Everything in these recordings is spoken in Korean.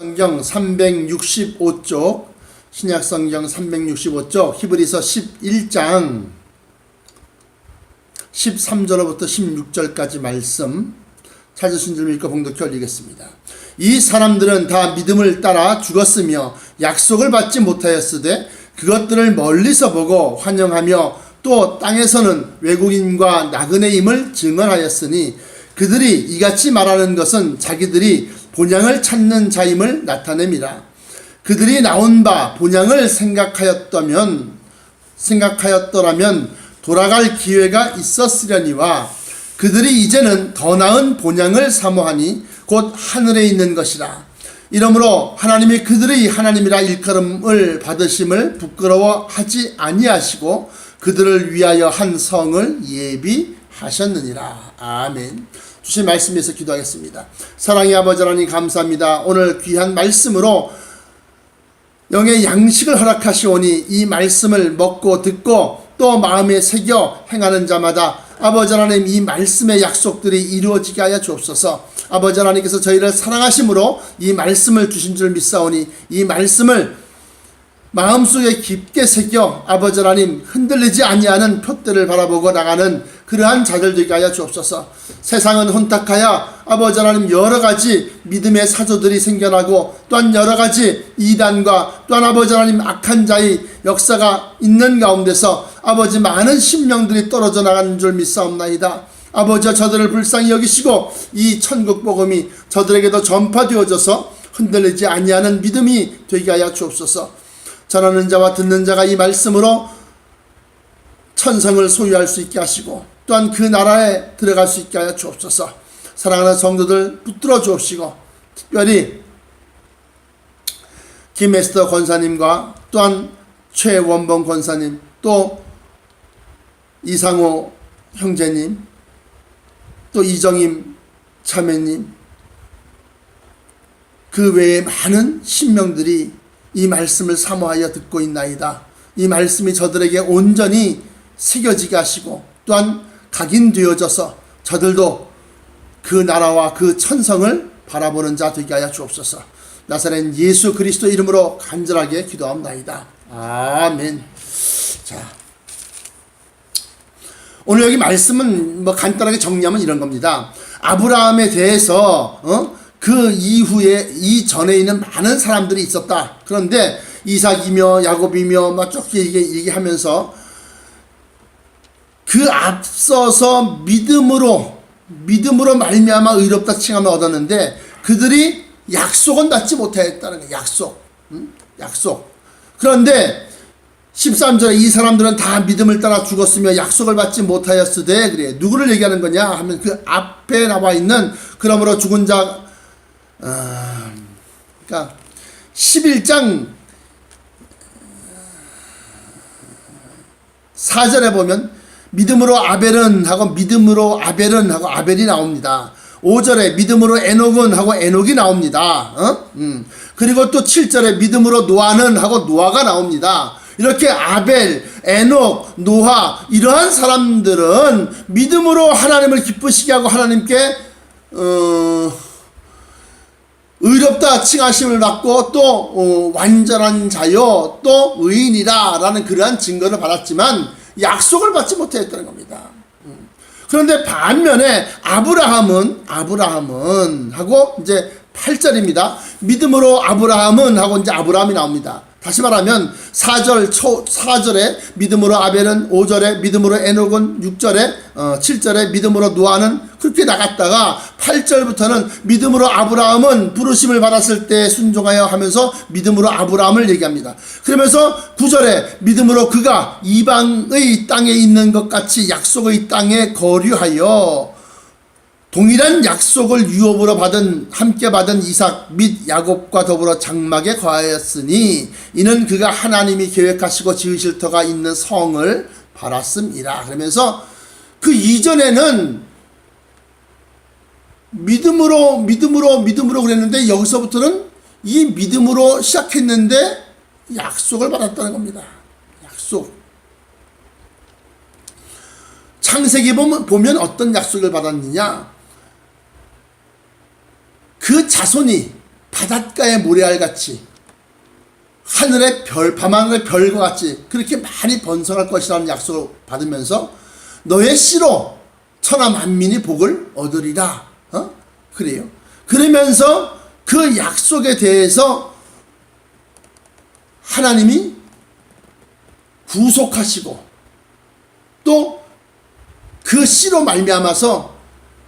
성경 365쪽 신약 성경 365쪽 히브리서 11장 13절부터 16절까지 말씀 찾으신 줄 믿고 봉독해 올리겠습니다. 이 사람들은 다 믿음을 따라 죽었으며 약속을 받지 못하였으되 그것들을 멀리서 보고 환영하며 또 땅에서는 외국인과 나그네임을 증언하였으니 그들이 이같이 말하는 것은 자기들이 본향을 찾는 자임을 나타냅니다. 그들이 나온 바 본향을 생각하였다면 생각하였더라면 돌아갈 기회가 있었으려니와 그들이 이제는 더 나은 본향을 사모하니 곧 하늘에 있는 것이라. 이러므로 하나님이 그들의 하나님이라 일컬음을 받으심을 부끄러워하지 아니하시고 그들을 위하여 한 성을 예비하셨느니라. 아멘. 주신 말씀에서 기도하겠습니다. 사랑의 아버지 하나님 감사합니다. 오늘 귀한 말씀으로 영의 양식을 허락하시오니 이 말씀을 먹고 듣고 또 마음에 새겨 행하는 자마다 아버지 하나님 이 말씀의 약속들이 이루어지게 하여 주옵소서. 아버지 하나님께서 저희를 사랑하심으로 이 말씀을 주신 줄 믿사오니 이 말씀을 마음속에 깊게 새겨 아버지 하나님 흔들리지 아니하는 표대를 바라보고 나가는 그러한 자들 되게 하여 주옵소서. 세상은 혼탁하여 아버지 하나님 여러 가지 믿음의 사조들이 생겨나고 또한 여러 가지 이단과 또한 아버지 하나님 악한 자의 역사가 있는 가운데서 아버지 많은 심령들이 떨어져 나가는 줄 믿사옵나이다. 아버지와 저들을 불쌍히 여기시고 이 천국 복음이 저들에게도 전파되어져서 흔들리지 아니하는 믿음이 되게 하여 주옵소서. 전하는 자와 듣는 자가 이 말씀으로 천성을 소유할 수 있게 하시고 또한 그 나라에 들어갈 수 있게 하여 주옵소서. 사랑하는 성도들 붙들어 주옵시고 특별히 김에스터 권사님과 또한 최원봉 권사님 또 이상호 형제님 또 이정임 자매님 그 외에 많은 신명들이 이 말씀을 사모하여 듣고 있나이다. 이 말씀이 저들에게 온전히 새겨지게 하시고 또한 각인되어져서 저들도 그 나라와 그 천성을 바라보는 자 되게 하여 주옵소서. 나사렛 예수 그리스도 이름으로 간절하게 기도합나이다. 아멘. 자. 오늘 여기 말씀은 뭐 간단하게 정리하면 이런 겁니다. 아브라함에 대해서 어? 그 이후에 이 전에 있는 많은 사람들이 있었다. 그런데 이삭이며 야곱이며 막쭉 얘기하면서 그 앞서서 믿음으로 믿음으로 말미암아 의롭다 칭함을 얻었는데 그들이 약속은 받지 못했다는 거예요. 약속. 응? 약속. 그런데 13절에 이 사람들은 다 믿음을 따라 죽었으며 약속을 받지 못하였으되 그래. 누구를 얘기하는 거냐 하면 그 앞에 나와 있는 그러므로 죽은 자 어, 그러니까 11장 4절에 보면 믿음으로 아벨은 하고 믿음으로 아벨은 하고 아벨이 나옵니다. 5절에 믿음으로 에녹은 하고 에녹이 나옵니다. 어? 음. 그리고 또 7절에 믿음으로 노아는 하고 노아가 나옵니다. 이렇게 아벨, 에녹, 노아 이러한 사람들은 믿음으로 하나님을 기쁘시게 하고 하나님께 어, 의롭다 칭하심을 받고 또 어, 완전한 자요 또 의인이다라는 그러한 증거를 받았지만 약속을 받지 못했다는 겁니다. 음. 그런데 반면에 아브라함은 아브라함은 하고 이제 8절입니다. 믿음으로 아브라함은 하고 이제 아브라함이 나옵니다. 다시 말하면 4절 초 4절에 믿음으로 아벨은 5절에 믿음으로 에녹은 6절에 어, 7절에 믿음으로 노아는 그렇게 나갔다가 8절부터는 믿음으로 아브라함은 부르심을 받았을 때 순종하여 하면서 믿음으로 아브라함을 얘기합니다. 그러면서 9절에 믿음으로 그가 이방의 땅에 있는 것 같이 약속의 땅에 거류하여 동일한 약속을 유업으로 받은 함께 받은 이삭 및 야곱과 더불어 장막에 거하였으니 이는 그가 하나님이 계획하시고 지으실 터가 있는 성을 바랐음이라 그러면서 그 이전에는 믿음으로 믿음으로 믿음으로 그랬는데 여기서부터는 이 믿음으로 시작했는데 약속을 받았다는 겁니다. 약속. 창세기 보면, 어떤 약속을 받았느냐? 그 자손이 바닷가의 모래알 같이 하늘의 별, 밤하늘의 별과 같이 그렇게 많이 번성할 것이라는 약속을 받으면서 너의 씨로 천하 만민이 복을 얻으리라. 어? 그래요. 그러면서 그 약속에 대해서 하나님이 구속하시고 또 그 씨로 말미암아서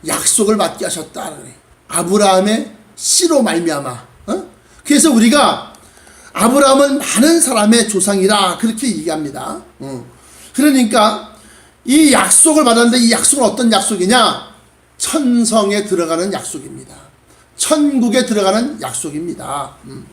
약속을 받게 하셨다. 그래. 아브라함의 씨로 말미암아. 어? 그래서 우리가 아브라함은 많은 사람의 조상이라 그렇게 얘기합니다. 어. 그러니까 이 약속을 받았는데 이 약속은 어떤 약속이냐? 천성에 들어가는 약속입니다. 천국에 들어가는 약속입니다. 음.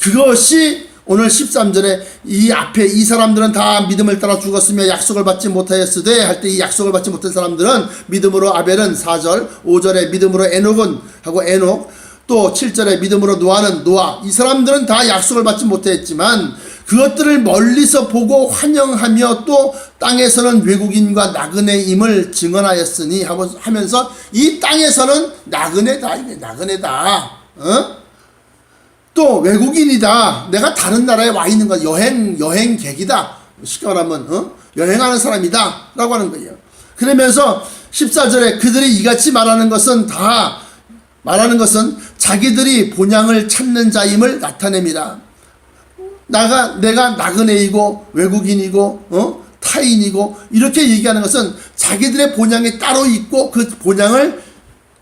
그것이 오늘 13절에 이 앞에 이 사람들은 다 믿음을 따라 죽었으며 약속을 받지 못하였으되 할 때 이 약속을 받지 못한 사람들은 믿음으로 아벨은 4절 5절에 믿음으로 에녹은 하고 에녹 또 7절에 믿음으로 노아는 노아 이 사람들은 다 약속을 받지 못했지만 그것들을 멀리서 보고 환영하며 또 땅에서는 외국인과 나그네임을 증언하였으니 하고 하면서 이 땅에서는 나그네다 이게 나그네다 어? 또 외국인이다. 내가 다른 나라에 와 있는 거 여행 여행객이다. 쉽게 말하면 어? 여행하는 사람이다라고 하는 거예요. 그러면서 14절에 그들이 이같이 말하는 것은 다 말하는 것은 자기들이 본향을 찾는 자임을 나타냅니다. 나가 내가 나그네이고 외국인이고 어? 타인이고 이렇게 얘기하는 것은 자기들의 본향이 따로 있고 그 본향을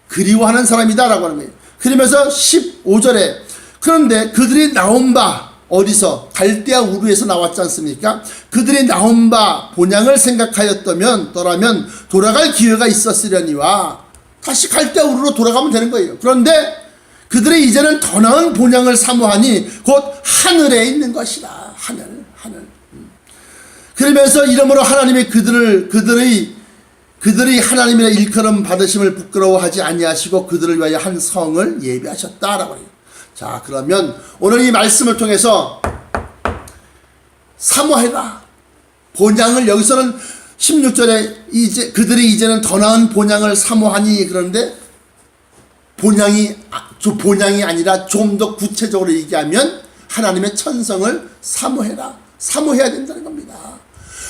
그리워하는 사람이다라고 하는 거예요. 그러면서 15절에 그런데 그들이 나온 바 어디서 갈대아 우르에서 나왔지 않습니까? 그들이 나온 바 본향을 생각하였다면 떠라면 돌아갈 기회가 있었으려니와 다시 갈대아 우르로 돌아가면 되는 거예요. 그런데 그들이 이제는 더 나은 본향을 사모하니 곧 하늘에 있는 것이다. 하늘, 하늘. 음. 그러면서 이러므로 하나님이 그들을 그들의 그들이 하나님의 일컬음 받으심을 부끄러워하지 아니하시고 그들을 위하여 한 성을 예비하셨다라고 해요. 자, 그러면 오늘 이 말씀을 통해서 사모해라. 본향을 여기서는 16절에 이제 그들이 이제는 더 나은 본향을 사모하니 그런데 본향이 본향이 아니라 좀 더 구체적으로 얘기하면 하나님의 천성을 사모해라. 사모해야 된다는 겁니다.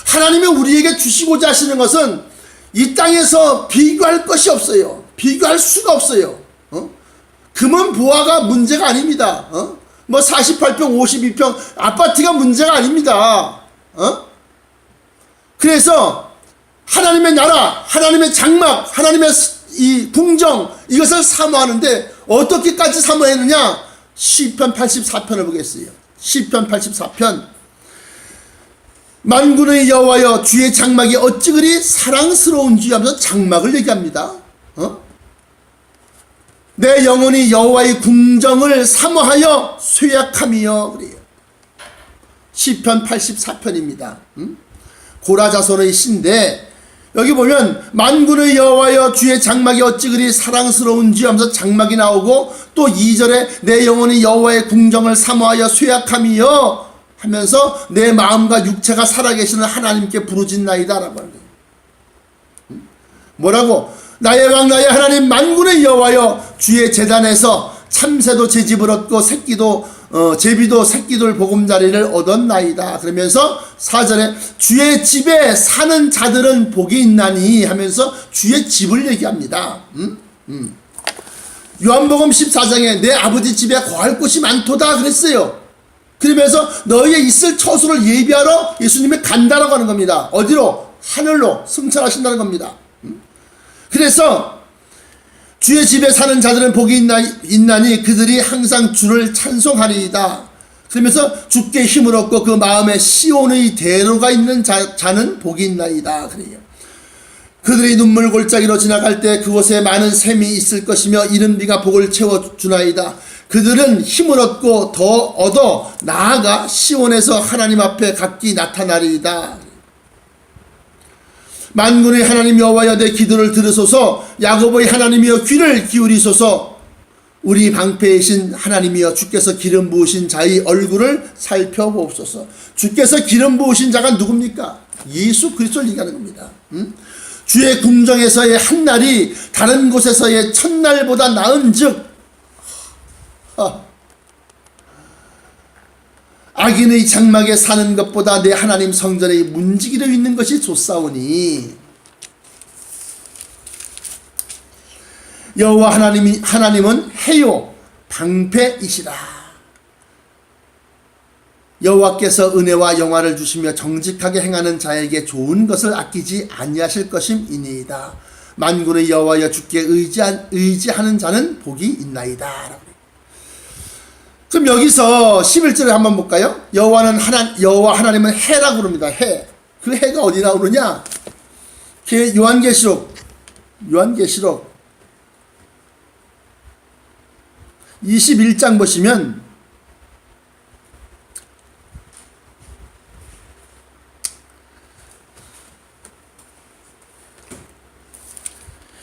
하나님이 우리에게 주시고자 하시는 것은 이 땅에서 비교할 것이 없어요. 비교할 수가 없어요. 어? 금은 보화가 문제가 아닙니다. 어? 뭐 48평, 52평 아파트가 문제가 아닙니다. 어? 그래서 하나님의 나라, 하나님의 장막, 하나님의 이 궁정 이것을 사모하는데 어떻게까지 사모했느냐? 시편 84편을 보겠어요. 시편 84편 만군의 여호와여 주의 장막이 어찌 그리 사랑스러운지 하면서 장막을 얘기합니다. 어? 내 영혼이 여호와의 궁정을 사모하여 쇠약함이여 그래요. 시편 84편입니다. 음? 고라 자손의 시인데 여기 보면 만군의 여호와여 주의 장막이 어찌 그리 사랑스러운지 하면서 장막이 나오고 또 2절에 내 영혼이 여호와의 궁정을 사모하여 쇠약함이여 하면서 내 마음과 육체가 살아계시는 하나님께 부르짖나이다라고 하는 거예요. 음? 뭐라고? 나의 왕 나의 하나님 만군의 여호와여 주의 재단에서 참새도 제 집을 얻고 새끼도 어, 제비도 새끼들 보금자리를 얻었나이다. 그러면서 사절에 주의 집에 사는 자들은 복이 있나니 하면서 주의 집을 얘기합니다. 음? 음. 요한복음 14장에 내 아버지 집에 거할 곳이 많도다 그랬어요. 그러면서 너희의 있을 처소를 예비하러 예수님이 간다라고 하는 겁니다. 어디로? 하늘로 승천하신다는 겁니다. 음? 그래서 주의 집에 사는 자들은 복이 있나, 있나니 그들이 항상 주를 찬송하리이다. 그러면서 주께 힘을 얻고 그 마음에 시온의 대로가 있는 자, 자는 복이 있나이다. 그래요. 그들이 눈물 골짜기로 지나갈 때 그곳에 많은 샘이 있을 것이며 이른 비가 복을 채워주나이다. 그들은 힘을 얻고 더 얻어 나아가 시온에서 하나님 앞에 각기 나타나리이다. 만군의 하나님 여호와여 내 기도를 들으소서 야곱의 하나님이여 귀를 기울이소서 우리 방패이신 하나님이여 주께서 기름 부으신 자의 얼굴을 살펴보옵소서 주께서 기름 부으신 자가 누굽니까? 예수 그리스도를 얘기하는 겁니다 음? 주의 궁정에서의 한 날이 다른 곳에서의 첫날보다 나은 즉 악인의 장막에 사는 것보다 내 하나님 성전에 문지기로 있는 것이 좋사오니. 여호와 하나님이 하나님은 해요 방패이시라. 여호와께서 은혜와 영화를 주시며 정직하게 행하는 자에게 좋은 것을 아끼지 아니하실 것임이니이다. 만군의 여호와여 주께 의지한, 의지하는 자는 복이 있나이다 그럼 여기서 11절에 한번 볼까요? 여호와는 하나 여호와 하나님은 해라고 부릅니다. 해. 그 해가 어디 나오느냐? 그 요한계시록 요한계시록 21장 보시면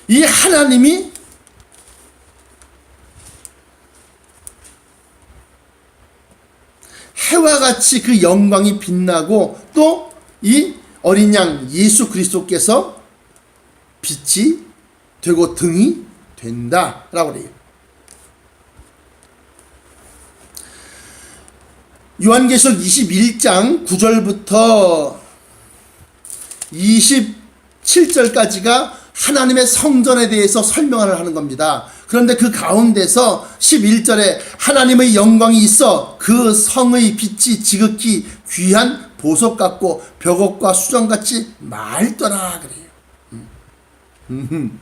이 하나님이 해와 같이 그 영광이 빛나고 또 이 어린 양 예수 그리스도께서 빛이 되고 등이 된다라고 그래요. 요한계시록 21장 9절부터 27절까지가 하나님의 성전에 대해서 설명을 하는 겁니다. 그런데 그 가운데서 11절에 하나님의 영광이 있어 그 성의 빛이 지극히 귀한 보석 같고 벽옥과 수정같이 맑더라 그래요. 음. 음.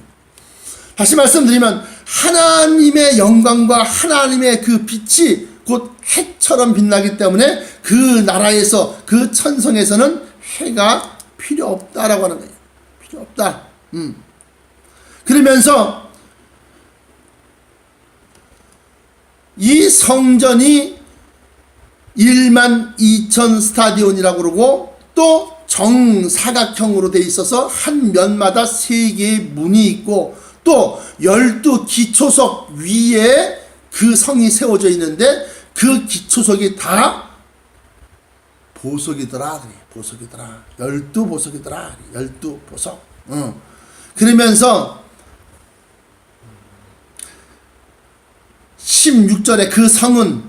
다시 말씀드리면 하나님의 영광과 하나님의 그 빛이 곧 해처럼 빛나기 때문에 그 나라에서 그 천성에서는 해가 필요 없다라고 하는 거예요. 필요 없다. 음. 그러면서 이 성전이 1만 2천 스타디온이라고 그러고 또 정사각형으로 돼 있어서 한 면마다 세 개의 문이 있고 또 열두 기초석 위에 그 성이 세워져 있는데 그 기초석이 다 보석이더라. 보석이더라. 열두 보석이더라. 열두 보석. 어. 그러면서 16절에 그 성은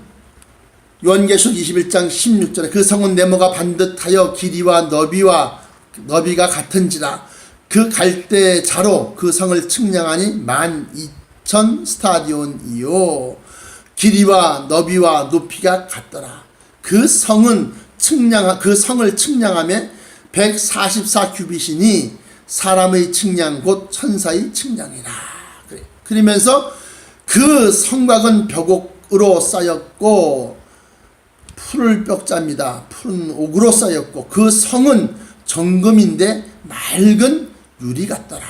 요한계시록 21장 16절에 그 성은 네모가 반듯하여 길이와 너비와 너비가 같은지라. 그 갈대 자로 그 성을 측량하니 만 2천 스타디온이요. 길이와 너비와 높이가 같더라. 그 성은 측량 그 성을 측량하며 144 규빗이니 사람의 측량 곧 천사의 측량이라. 그래. 그러면서 그 성곽은 벽옥으로 쌓였고 푸를 벽자입니다. 푸른 옥으로 쌓였고 그 성은 정금인데 맑은 유리 같더라.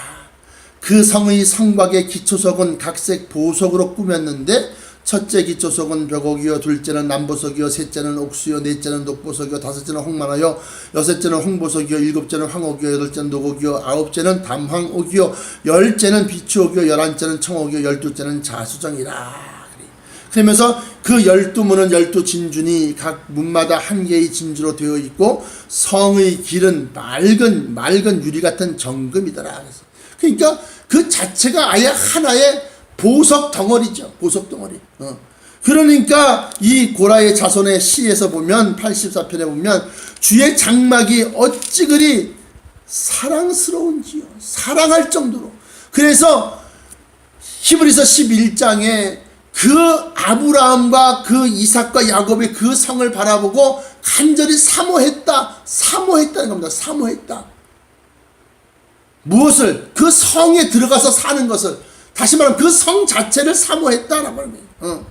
그 성의 성곽의 기초석은 각색 보석으로 꾸몄는데 첫째 기초석은 벽옥이요 둘째는 남보석이요 셋째는 옥수요 넷째는 녹보석이요 다섯째는 홍만화요 여섯째는 홍보석이요 일곱째는 황옥이요 여덟째는 녹옥이요 아홉째는 담황옥이요 열째는 비추옥이요 열한째는 청옥이요 열둘째는 자수정이라 그러면서 그 열두 문은 열두 진준이 각 문마다 한 개의 진주로 되어 있고 성의 길은 맑은 맑은 유리 같은 정금이더라. 그러니까 그 자체가 아예 하나의 보석 덩어리죠. 보석 덩어리. 어. 그러니까 이 고라의 자손의 시에서 보면 84편에 보면 주의 장막이 어찌 그리 사랑스러운지요. 사랑할 정도로. 그래서 히브리서 11장에 그 아브라함과 그 이삭과 야곱의 그 성을 바라보고 간절히 사모했다. 사모했다는 겁니다. 사모했다. 무엇을? 그 성에 들어가서 사는 것을. 다시 말하면 그 성 자체를 사모했다라고 하는 거예요. 어.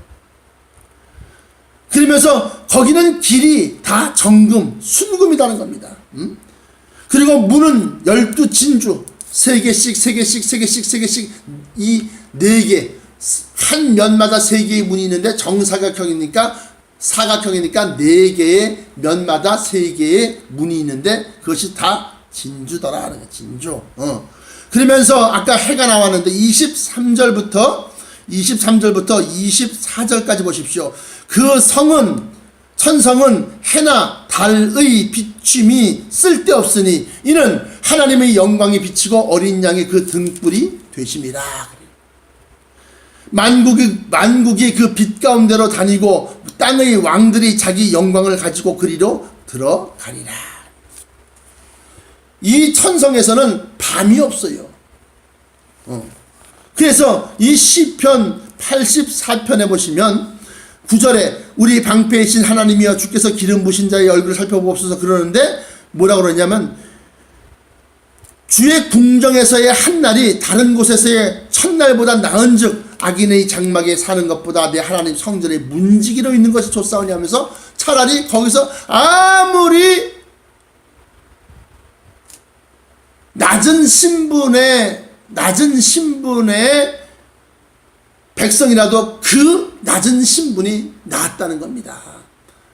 그러면서 거기는 길이 다 정금, 순금이라는 겁니다. 음? 그리고 문은 열두 진주, 세 개씩, 세 개씩, 세 개씩, 세 개씩, 이 네 개, 한 면마다 세 개의 문이 있는데 정사각형이니까 사각형이니까 네 개의 면마다 세 개의 문이 있는데 그것이 다 진주더라 하는 거야, 진주. 어. 그러면서 아까 해가 나왔는데 23절부터 23절부터 24절까지 보십시오. 그 성은 천성은 해나 달의 비춤이 쓸데없으니 이는 하나님의 영광이 비치고 어린 양의 그 등불이 되심이라. 만국이 만국이 그 빛 가운데로 다니고 땅의 왕들이 자기 영광을 가지고 그리로 들어가리라. 이 천성에서는 밤이 없어요. 어. 그래서 이 시편 84편에 보시면 9절에 우리 방패이신 하나님이여 주께서 기름 부신 자의 얼굴을 살펴보옵소서 그러는데 뭐라 그러냐면 주의 궁정에서의 한 날이 다른 곳에서의 첫날보다 나은즉 악인의 장막에 사는 것보다 내 하나님 성전에 문지기로 있는 것이 좋사오니 하면서 차라리 거기서 아무리 낮은 신분의 낮은 신분의 백성이라도 그 낮은 신분이 낫다는 겁니다.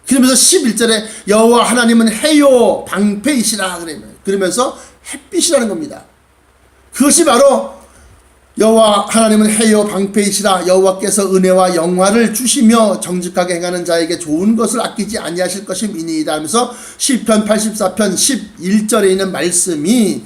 그러면서 11절에 여호와 하나님은 해요 방패이시라 그러면 그러면서 햇빛이라는 겁니다. 그것이 바로 여호와 하나님은 해요 방패이시라 여호와께서 은혜와 영화를 주시며 정직하게 행하는 자에게 좋은 것을 아끼지 아니하실 것임이니이다 하면서 시편 84편 11절에 있는 말씀이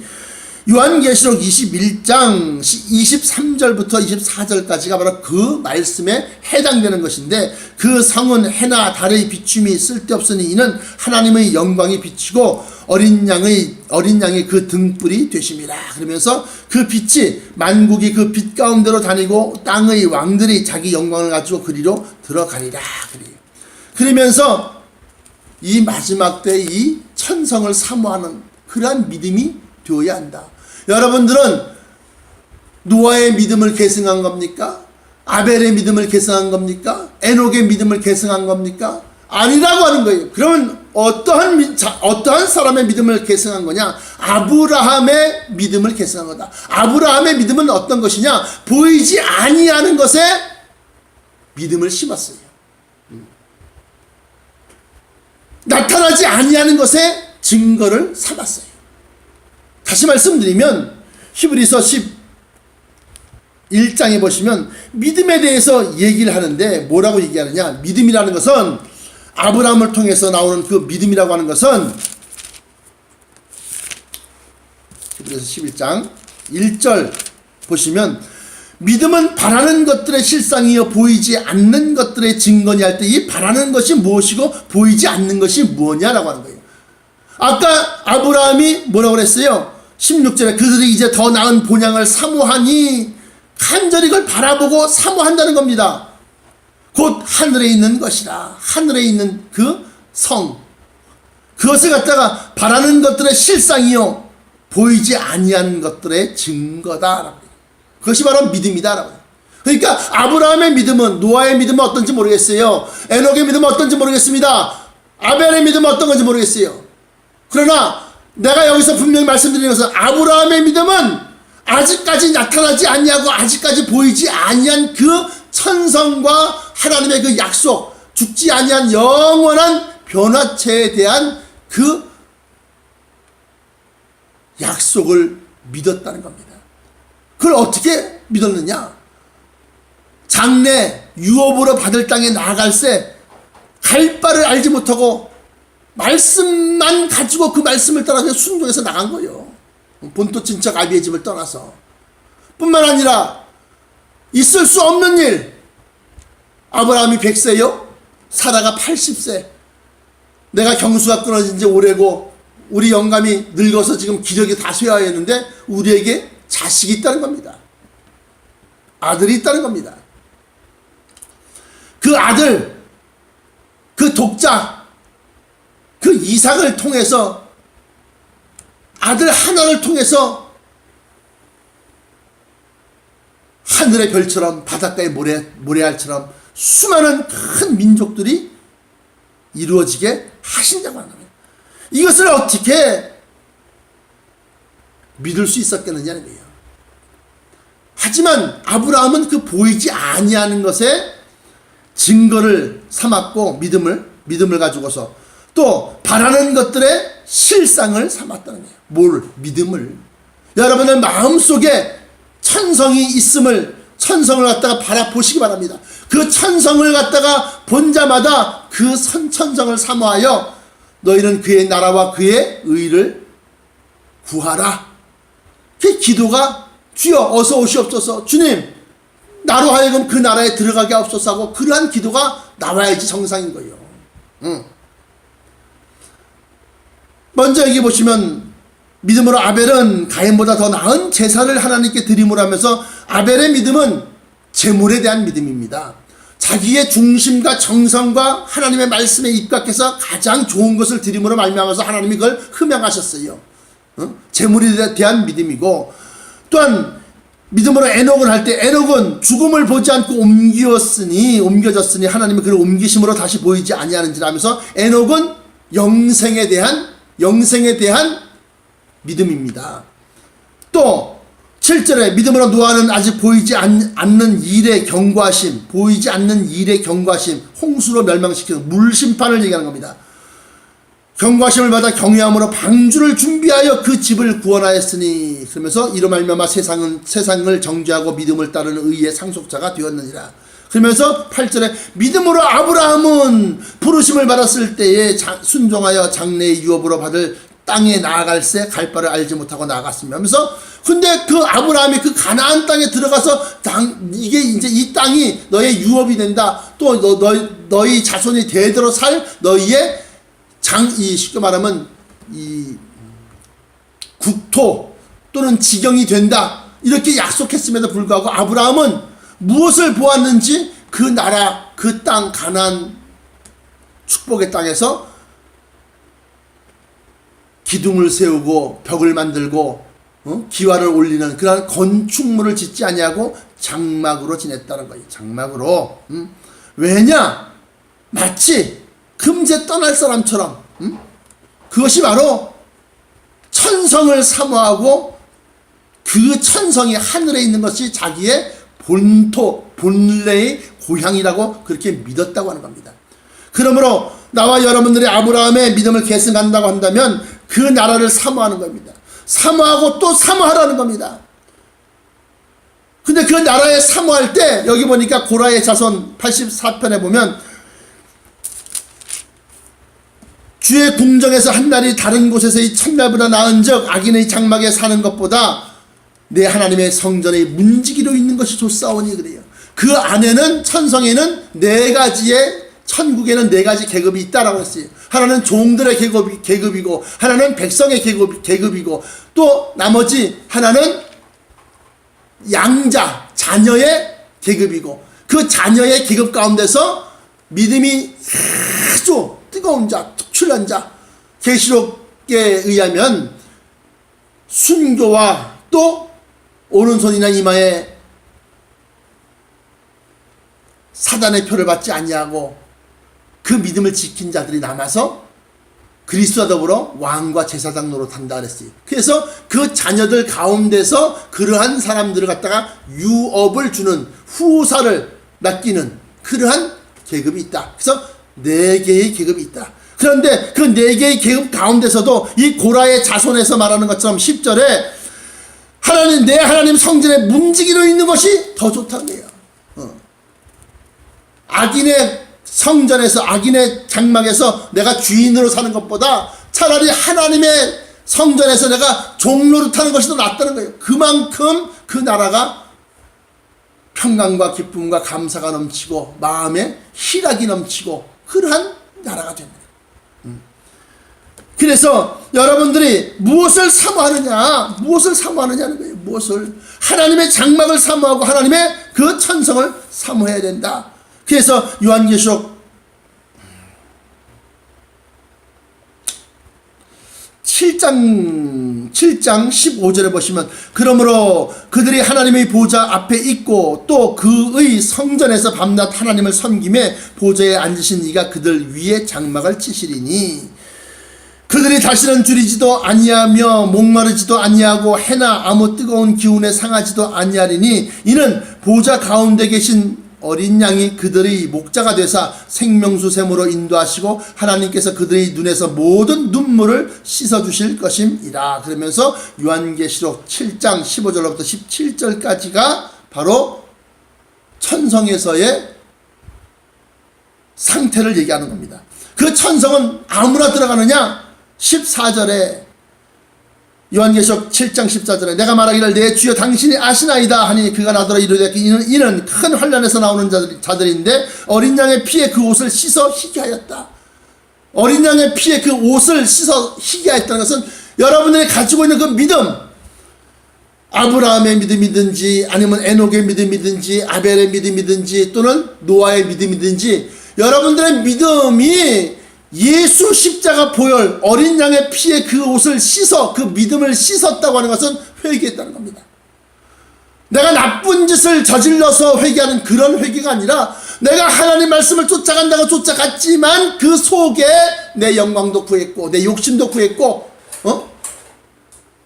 요한계시록 21장 23절부터 24절까지가 바로 그 말씀에 해당되는 것인데 그 성은 해나 달의 비춤이 쓸데없으니 이는 하나님의 영광이 비치고 어린 양의 어린 양의 그 등불이 되심이라 그러면서 그 빛이 만국이 그 빛 가운데로 다니고 땅의 왕들이 자기 영광을 가지고 그리로 들어가리라 그래요. 그러면서 이 마지막 때 이 천성을 사모하는 그러한 믿음이 되어야 한다. 여러분들은 노아의 믿음을 계승한 겁니까? 아벨의 믿음을 계승한 겁니까? 에녹의 믿음을 계승한 겁니까? 아니라고 하는 거예요. 그러면 어떠한 어떠한 사람의 믿음을 계승한 거냐? 아브라함의 믿음을 계승한 거다. 아브라함의 믿음은 어떤 것이냐? 보이지 아니하는 것에 믿음을 심었어요. 음. 나타나지 아니하는 것에 증거를 삼았어요. 다시 말씀드리면 히브리서 11장에 보시면 믿음에 대해서 얘기를 하는데 뭐라고 얘기하느냐? 믿음이라는 것은 아브라함을 통해서 나오는 그 믿음이라고 하는 것은 히브리서 11장 1절 보시면 믿음은 바라는 것들의 실상이요 보이지 않는 것들의 증거니 할 때 이 바라는 것이 무엇이고 보이지 않는 것이 무엇냐라고 하는 거예요. 아까 아브라함이 뭐라고 그랬어요? 16절에 그들이 이제 더 나은 본향을 사모하니 간절히 그걸 바라보고 사모한다는 겁니다. 곧 하늘에 있는 것이라. 하늘에 있는 그 성. 그것을 갖다가 바라는 것들의 실상이요. 보이지 아니한 것들의 증거다라고 그것이 바로 믿음이다라고 그러니까 아브라함의 믿음은 노아의 믿음은 어떤지 모르겠어요. 에녹의 믿음은 어떤지 모르겠습니다. 아벨의 믿음은 어떤 건지 모르겠어요. 그러나 내가 여기서 분명히 말씀드리는 것은 아브라함의 믿음은 아직까지 나타나지 아니하고 아직까지 보이지 아니한 그 천성과 하나님의 그 약속 죽지 아니한 영원한 변화체에 대한 그 약속을 믿었다는 겁니다. 그걸 어떻게 믿었느냐? 장래 유업으로 받을 땅에 나아갈 새 갈 바를 알지 못하고 말씀만 가지고 그 말씀을 따라서 순종해서 나간 거예요. 본토 친척 아비의 집을 떠나서. 뿐만 아니라 있을 수 없는 일. 아브라함이 100세요? 사라가 80세. 내가 경수가 끊어진 지 오래고 우리 영감이 늙어서 지금 기력이 다 쇠하였는데 우리에게 자식이 있다는 겁니다. 아들이 있다는 겁니다. 그 아들, 그 독자, 그 이삭을 통해서 아들 하나를 통해서 하늘의 별처럼 바닷가의 모래, 모래알처럼 수많은 큰 민족들이 이루어지게 하신다고 하는 겁니다. 이것을 어떻게 믿을 수 있었겠느냐는 거예요. 하지만 아브라함은 그 보이지 아니하는 것에 증거를 삼았고 믿음을 믿음을 가지고서 또 바라는 것들의 실상을 삼았다는 거예요. 뭘 믿음을 여러분의 마음 속에 천성이 있음을 천성을 갖다가 바라보시기 바랍니다. 그 천성을 갖다가 본 자마다 그 선천성을 사모하여 너희는 그의 나라와 그의 의를 구하라. 그 기도가 주여 어서 오시옵소서 주님 나로 하여금 그 나라에 들어가게 하옵소서 하고 그러한 기도가 나와야지 정상인 거예요. 응. 먼저 여기 보시면 믿음으로 아벨은 가인보다 더 나은 제사를 하나님께 드림으로 하면서 아벨의 믿음은 재물에 대한 믿음입니다. 자기의 중심과 정성과 하나님의 말씀에 입각해서 가장 좋은 것을 드림으로 말미암아서 하나님이 그걸 흠양하셨어요. 어? 재물에 대한 믿음이고 또한 믿음으로 에녹을 할 때 에녹은 죽음을 보지 않고 옮겼으니 옮겨졌으니 하나님이 그를 옮기심으로 다시 보이지 아니하는지라 하면서 에녹은 영생에 대한 영생에 대한 믿음입니다. 또 7절에 믿음으로 노아는 아직 보이지 않, 않는 일의 경과심, 보이지 않는 일의 경과심, 홍수로 멸망시키는 물심판을 얘기하는 겁니다. 경과심을 받아 경외함으로 방주를 준비하여 그 집을 구원하였으니 그러면서 이로 말미암아 세상은 세상을 정죄하고 믿음을 따르는 의의 상속자가 되었느니라. 그러면서 8절에 믿음으로 아브라함은 부르심을 받았을 때에 자- 순종하여 장래의 유업으로 받을 땅에 나아갈새 갈 바를 알지 못하고 나아갔으며 하면서 근데 그 아브라함이 그 가나안 땅에 들어가서 당, 이게 이제 이 땅이 너의 유업이 된다. 또 너, 너, 너희 자손이 대대로 살 너희의 장, 이 쉽게 말하면 이 국토 또는 지경이 된다. 이렇게 약속했음에도 불구하고 아브라함은 무엇을 보았는지 그 나라, 그 땅, 가난 축복의 땅에서 기둥을 세우고 벽을 만들고 어? 기와를 올리는 그러한 건축물을 짓지 아니하고 장막으로 지냈다는 거예요. 장막으로. 음? 왜냐? 마치 금세 떠날 사람처럼 음? 그것이 바로 천성을 사모하고 그 천성이 하늘에 있는 것이 자기의 본토 본래의 고향이라고 그렇게 믿었다고 하는 겁니다. 그러므로 나와 여러분들이 아브라함의 믿음을 계승한다고 한다면 그 나라를 사모하는 겁니다. 사모하고 또 사모하라는 겁니다. 근데 그 나라에 사모할 때 여기 보니까 고라의 자손 84편에 보면 주의 궁정에서 한 날이 다른 곳에서 이 첫날보다 나은즉 악인의 장막에 사는 것보다 내 하나님의 성전의 문지기로 있는 것이 좋사오니 그래요. 그 안에는 천성에는 네 가지의 천국에는 네 가지 계급이 있다라고 했어요. 하나는 종들의 계급이, 계급이고 하나는 백성의 계급, 계급이고 또 나머지 하나는 양자 자녀의 계급이고 그 자녀의 계급 가운데서 믿음이 아주 뜨거운 자, 특출난 자 계시록에 의하면 순교와 또 오른손이나 이마에 사단의 표를 받지 아니하고 그 믿음을 지킨 자들이 남아서 그리스도와 더불어 왕과 제사장 노릇한다 그랬어요. 그래서 그 자녀들 가운데서 그러한 사람들을 갖다가 유업을 주는 후사를 맡기는 그러한 계급이 있다. 그래서 네 개의 계급이 있다. 그런데 그 네 개의 계급 가운데서도 이 고라의 자손에서 말하는 것처럼 10절에 하나님 내 하나님 성전에 문지기로 있는 것이 더 좋다는 거예요. 어. 악인의 성전에서 악인의 장막에서 내가 주인으로 사는 것보다 차라리 하나님의 성전에서 내가 종로를 타는 것이 더 낫다는 거예요. 그만큼 그 나라가 평강과 기쁨과 감사가 넘치고 마음에 희락이 넘치고 그러한 나라가 됩니다. 음. 그래서 여러분들이 무엇을 사모하느냐, 무엇을 사모하느냐는 거예요. 무엇을 하나님의 장막을 사모하고 하나님의 그 천성을 사모해야 된다. 그래서 요한계시록 7장 7장 15절에 보시면 그러므로 그들이 하나님의 보좌 앞에 있고 또 그의 성전에서 밤낮 하나님을 섬김에 보좌에 앉으신 이가 그들 위에 장막을 치시리니 그들이 다시는 줄이지도 아니하며 목마르지도 아니하고 해나 아무 뜨거운 기운에 상하지도 아니하리니 이는 보좌 가운데 계신 어린 양이 그들의 목자가 되사 생명수 샘으로 인도하시고 하나님께서 그들의 눈에서 모든 눈물을 씻어 주실 것임이라 그러면서 요한계시록 7장 15절로부터 17절까지가 바로 천성에서의 상태를 얘기하는 겁니다. 그 천성은 아무나 들어가느냐? 14절에 요한계시록 7장 14절에 내가 말하기를 내 주여 당신이 아시나이다 하니 그가 나더러 이르되 이는, 이는 큰 환란에서 나오는 자들, 자들인데 어린 양의 피에 그 옷을 씻어 희게 하였다. 어린 양의 피에 그 옷을 씻어 희게 하였다는 것은 여러분들이 가지고 있는 그 믿음 아브라함의 믿음이든지 아니면 에녹의 믿음이든지 아벨의 믿음이든지 또는 노아의 믿음이든지 여러분들의 믿음이 예수 십자가 보혈 어린 양의 피에 그 옷을 씻어 그 믿음을 씻었다고 하는 것은 회개했다는 겁니다. 내가 나쁜 짓을 저질러서 회개하는 그런 회개가 아니라 내가 하나님 말씀을 쫓아간다고 쫓아갔지만 그 속에 내 영광도 구했고 내 욕심도 구했고 어?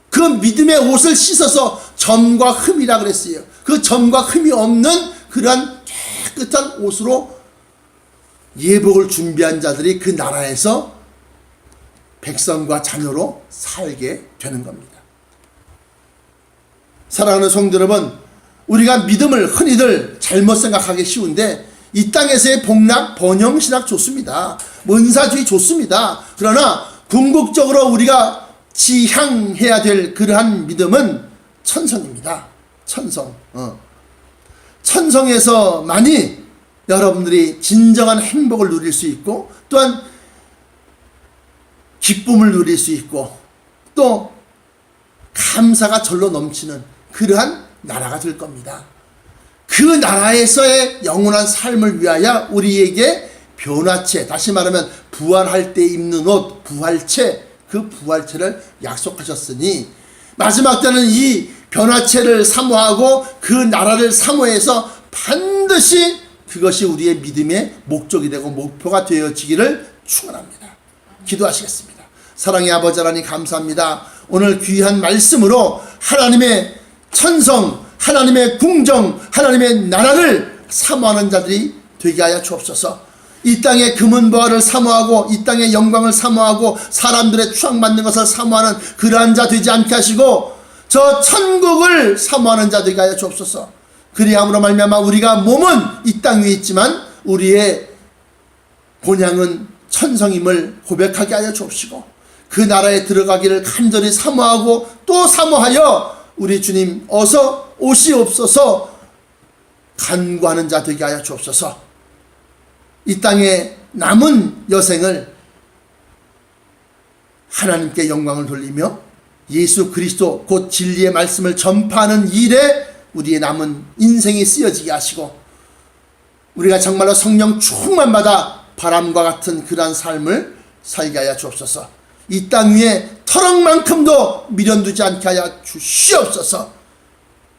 그 믿음의 옷을 씻어서 점과 흠이라 그랬어요. 그 점과 흠이 없는 그러한 깨끗한 옷으로 예복을 준비한 자들이 그 나라에서 백성과 자녀로 살게 되는 겁니다. 사랑하는 성도 여러분, 우리가 믿음을 흔히들 잘못 생각하기 쉬운데 이 땅에서의 복락, 번영 신학 좋습니다. 은사주의 좋습니다. 그러나 궁극적으로 우리가 지향해야 될 그러한 믿음은 천성입니다. 천성. 어. 천성에서만이 여러분들이 진정한 행복을 누릴 수 있고 또한 기쁨을 누릴 수 있고 또 감사가 절로 넘치는 그러한 나라가 될 겁니다. 그 나라에서의 영원한 삶을 위하여 우리에게 변화체, 다시 말하면 부활할 때 입는 옷, 부활체, 그 부활체를 약속하셨으니 마지막 때는 이 변화체를 사모하고 그 나라를 사모해서 반드시 그것이 우리의 믿음의 목적이 되고 목표가 되어지기를 축원합니다. 기도하시겠습니다. 사랑의 아버지 하나님 감사합니다. 오늘 귀한 말씀으로 하나님의 천성, 하나님의 궁정, 하나님의 나라를 사모하는 자들이 되게 하여 주옵소서. 이 땅의 금은 보화를 사모하고 이 땅의 영광을 사모하고 사람들의 추앙받는 것을 사모하는 그러한 자 되지 않게 하시고 저 천국을 사모하는 자 되게 하여 주옵소서. 그리함으로 말미암아 우리가 몸은 이 땅 위에 있지만 우리의 본향은 천성임을 고백하게 하여 주옵시고 그 나라에 들어가기를 간절히 사모하고 또 사모하여 우리 주님 어서 오시옵소서 간구하는 자 되게 하여 주옵소서. 이 땅의 남은 여생을 하나님께 영광을 돌리며 예수 그리스도 곧 진리의 말씀을 전파하는 일에 우리의 남은 인생이 쓰여지게 하시고 우리가 정말로 성령 충만 받아 바람과 같은 그러한 삶을 살게 하여 주옵소서. 이 땅 위에 터럭만큼도 미련두지 않게 하여 주시옵소서.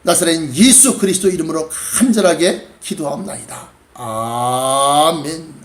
나사렛 예수 그리스도 이름으로 간절하게 기도하옵나이다. 아멘.